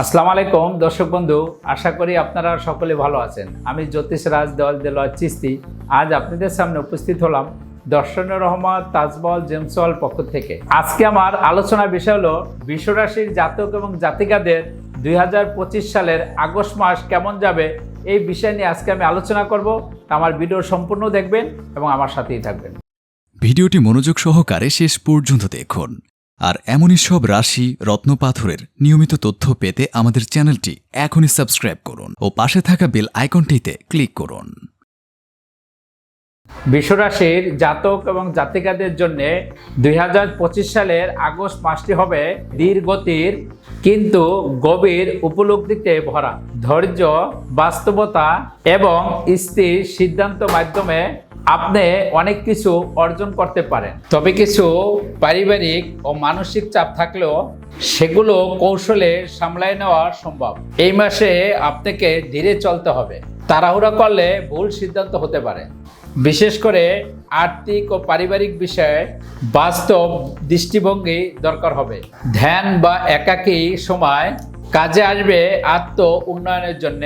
আসসালামু আলাইকুম, দর্শক বন্ধু। আশা করি আপনারা সকলে ভালো আছেন। আমি জ্যোতিষ রাজ, দেওয়াল দেলোয়ার চিস্তি। আজ আপনাদের সামনে উপস্থিত হলাম দর্শনের রহমান তাজমহল জেমসওয়াল পক্ষ থেকে। আজকে আমার আলোচনার বিষয় হলো বিশ্বরাশির জাতক এবং জাতিকাদের দুই হাজার পঁচিশ সালের আগস্ট মাস কেমন যাবে এই বিষয় নিয়ে আজকে আমি আলোচনা করব। আমার ভিডিও সম্পূর্ণ দেখবেন এবং আমার সাথেই থাকবেন। ভিডিওটি মনোযোগ সহকারে শেষ পর্যন্ত দেখুন। আর এমনই সব রাশি রত্নপাথরের নিয়মিত তথ্য পেতে আমাদের চ্যানেলটি এখনই সাবস্ক্রাইব করুন ও পাশে থাকা বেল আইকনটিতে ক্লিক করুন। বিশ্বরাশির জাতক এবং জাতিকাদের জন্য দুই হাজার পঁচিশ সালের আগস্ট মাসটি হবে ধীর গতির কিন্তু গভীর উপলব্ধিতে ভরা। ধৈর্য, বাস্তবতা এবং স্থির সিদ্ধান্ত মাধ্যমে আপনি অনেক কিছু অর্জন করতে পারেন। তবে কিছু পারিবারিক ও মানসিক চাপ থাকলেও সেগুলো কৌশলে সামলায় নেওয়া সম্ভব। এই মাসে আপনাকে ধীরে চলতে হবে। তাড়াহুড়া করলে ভুল সিদ্ধান্ত হতে পারে। বিশেষ করে আর্থিক ও পারিবারিক বিষয়ে বাস্তব দৃষ্টিভঙ্গি দরকার হবে। ধ্যান বা একাকী সময় কাজে আসবে আত্ম উন্নয়নের জন্য।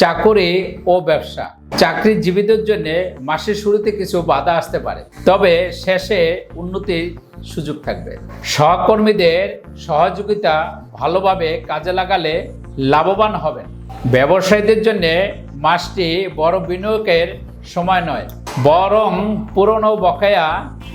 চাকুরি ও ব্যবসা। চাকরিজীবীদের জন্য মাসের শুরুতে কিছু বাধা আসতে পারে। তবে শেষে উন্নতির সুযোগ থাকবে। সহকর্মীদের সহযোগিতা ভালোভাবে কাজে লাগালে লাভবান হবেন। ব্যবসায়ীদের জন্য মাসটি বড় বিনিয়োগের সময় নয়, বরং পুরনো বকেয়া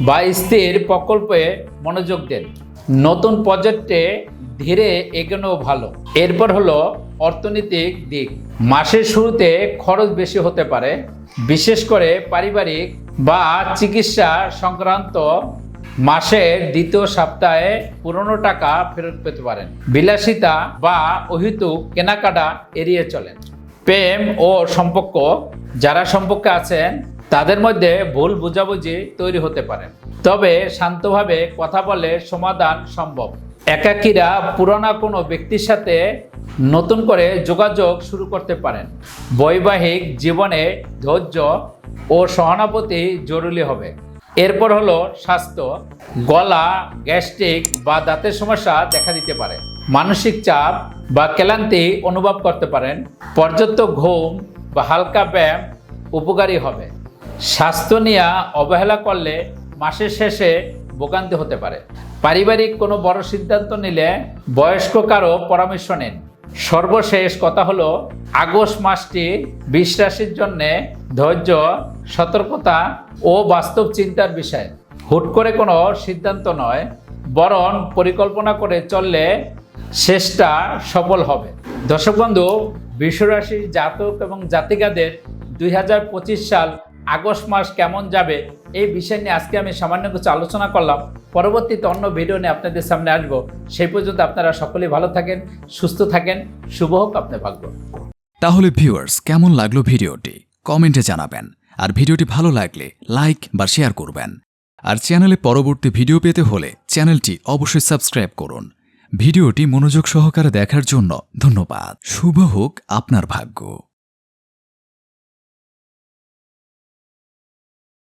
বা স্থির প্রকল্পে মনোযোগ দেন। নতুন প্রজেক্টে ধীরে এগোনো ভালো। এরপর হলো অর্থনৈতিক দিক। মাসের শুরুতে খরচ বেশি হতে পারে, বিশেষ করে পারিবারিক বা চিকিৎসা সংক্রান্ত। মাসের দ্বিতীয় সপ্তাহে পুরনো টাকা ফেরত পেতে পারেন। বিলাসিতা বা অহিত কেনাকাটা এড়িয়ে চলেন। প্রেম ও সম্পর্ক, যারা সম্পর্কে আছেন তাদের মধ্যে ভুল বোঝাবুঝি তৈরি হতে পারে। তবে শান্তভাবে কথা বলে সমাধান সম্ভব। একাকীরা পুরোনো কোনো ব্যক্তির সাথে নতুন করে যোগাযোগ শুরু করতে পারেন। বৈবাহিক জীবনে ধৈর্য ও সহানুভূতি জরুরি হবে। এরপর হলো স্বাস্থ্য। গলা, গ্যাস্ট্রিক বা দাঁতের সমস্যা দেখা দিতে পারে। মানসিক চাপ বা ক্লান্তি অনুভব করতে পারেন। পর্যাপ্ত ঘুম বা হালকা ব্যায়াম উপকারী হবে। স্বাস্থ্য নিয়ে অবহেলা করলে মাসের শেষে ভোগান্তি হতে পারে। পারিবারিক কোনো বড় সিদ্ধান্ত নিলে বয়স্ক কারও পরামর্শ নেন। সর্বশেষ কথা হলো, আগস্ট মাসটি বিশ্বাসের জন্যে ধৈর্য, সতর্কতা ও বাস্তব চিন্তার বিষয়। হুট করে কোনো সিদ্ধান্ত নয়, বরং পরিকল্পনা করে চললে শেষটা সফল হবে। দর্শক বন্ধু বিশ্বরাশির জাতক এবং জাতিকাদের দুই হাজার পঁচিশ সাল আগস্ট মাস কেমন যাবে, এই বিষয় নিয়ে আজকে আমি সামান্য কিছু আলোচনা করলাম। পরবর্তীতে অন্য ভিডিও নিয়ে আপনাদের সামনে আসব। সেই পর্যন্ত আপনারা সকলেই ভালো থাকেন, সুস্থ থাকেন, শুভ হোক আপনার ভাগ্য। তাহলে ভিউয়ার্স কেমন লাগল ভিডিওটি? কমেন্টে জানাবেন। আর ভিডিওটি ভালো লাগলে লাইক বা শেয়ার করবেন। আর চ্যানেলে পরবর্তী ভিডিও পেতে হলে চ্যানেলটি অবশ্যই সাবস্ক্রাইব করুন। ভিডিওটি মনোযোগ সহকারে দেখার জন্য ধন্যবাদ। শুভ হোক আপনার ভাগ্য।